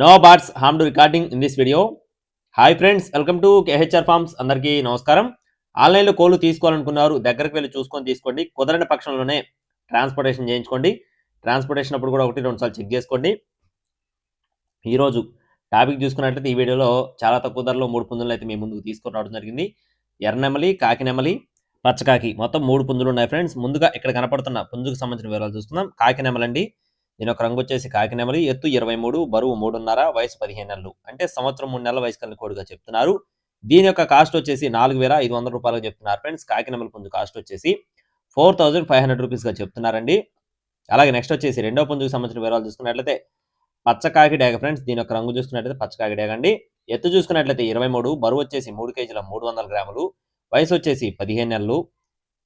No birds harm to recording in this video hi friends welcome to K H R farms అందరికీ నమస్కారం. ఆన్లైన్లో కోళ్ళు తీసుకోవాలనుకున్నారు దగ్గరికి వెళ్ళి చూసుకొని తీసుకోండి. కుదరని పక్షంలోనే ట్రాన్స్పోర్టేషన్ చేయించుకోండి. ట్రాన్స్పోర్టేషన్ అప్పుడు కూడా ఒకటి రెండుసార్లు చెక్ చేసుకోండి. ఈరోజు టాపిక్ చూసుకున్నట్లయితే ఈ వీడియోలో చాలా తక్కువ ధరలో మూడు పుంజులు అయితే మీ ముందుకు తీసుకొని రావడం జరిగింది. ఎర్రనెమలి కాకినెమలి పచ్చకాకి మొత్తం మూడు పుంజులు ఉన్నాయి ఫ్రెండ్స్ ముందుగా ఇక్కడ కనపడుతున్న పుంజుకు సంబంధించిన వివరాలు చూసుకుందాం కాకినెమలండి దీని ఒక రంగు వచ్చేసి కాకినెమలి ఎత్తు ఇరవై మూడు బరువు మూడున్నర వయసు పదిహేను నెలలు. అంటే సంవత్సరం మూడు నెలల వయసు కలిగిన కోడిగా చెప్తున్నారు. దీని యొక్క కాస్ట్ వచ్చేసి నాలుగు వేల ఐదు వందల రూపాయలు చెప్తున్నారు ఫ్రెండ్స్. కాకినెమల పుంజు కాస్ట్ వచ్చేసి ఫోర్ థౌజండ్ ఫైవ్ హండ్రెడ్ రూపీస్గా చెప్తున్నారండి. అలాగే నెక్స్ట్ వచ్చేసి రెండో పుంజుకు సంబంధించిన వివరాలు చూసుకున్నట్లయితే పచ్చకాకి డేగ ఫ్రెండ్స్. దీని యొక్క రంగు చూసుకున్నట్లయితే పచ్చకాకి డేగ అండి. ఎత్తు చూసుకున్నట్లయితే ఇరవై మూడు బరువు వచ్చేసి మూడు కేజీల మూడు వందల గ్రాములు. వయసు వచ్చేసి పదిహేను నెలలు.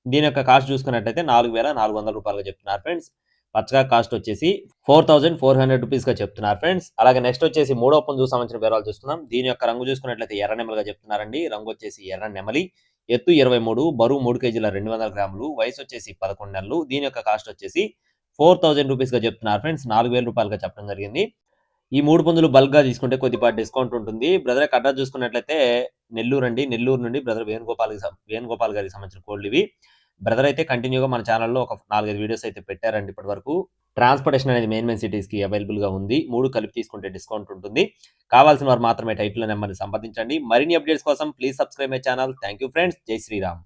దీని యొక్క కాస్ట్ చూసుకున్నట్లయితే నాలుగు వేల నాలుగు వందల రూపాయలుగా చెప్తున్నారు ఫ్రెండ్స్. పచ్చగా కాస్ట్ వచ్చేసి ఫోర్ థౌసండ్ ఫోర్ హండ్రెడ్ రూపీస్గా చెప్తున్నారు ఫ్రెండ్స్ అలాగే నెక్స్ట్ వచ్చేసి మూడో పుంజుకు సంబంధించిన వివరాలు చూస్తున్నాం. దీని యొక్క రంగు చూసుకున్నట్లయితే ఎర్ర నెమలిగా చెప్తున్నారండి. రంగు వచ్చేసి ఎర్ర నెమలి. ఎత్తు ఇరవై మూడు బరువు మూడు కేజీల రెండు వందల గ్రాములు. వయసు వచ్చేసి పదకొండు నెలలు. దీని యొక్క కాస్ట్ వచ్చేసి ఫోర్ థౌసండ్ రూపీస్గా చెప్తున్నారు ఫ్రెండ్స్ నాలుగు వేల రూపాయలుగా చెప్పడం జరిగింది. ఈ మూడు పుంజులు బల్క్గా తీసుకుంటే కొద్దిపాటి డిస్కౌంట్ ఉంటుంది. బ్రదర్ అడ్రస్ చూసుకున్నట్లయితే నెల్లూరు అండి నెల్లూరు నుండి బ్రదర్ వేణుగోపాల్ వేణుగోపాల్ గారికి సంబంధించిన కోళ్ళు ఇవి. బ్రదర్ అయితే కంటిన్యూగా మన ఛానల్లో ఒక నాలుగైదు వీడియోస్ అయితే పెట్టారండి ఇప్పటి వరకు ట్రాన్స్పోర్టేషన్ అనేది మెయిన్ మెయిన్ సిటీస్కి అవైలబుల్గా ఉంది. మూడు కలిపి తీసుకుంటే డిస్కౌంట్ ఉంటుంది. కావాల్సిన వారు మాత్రమే టైటిల్ నెంబర్ని సంప్రదించండి. మరిన్ని అప్డేట్స్ కోసం please subscribe my channel thank you friends జై శ్రీరామ్.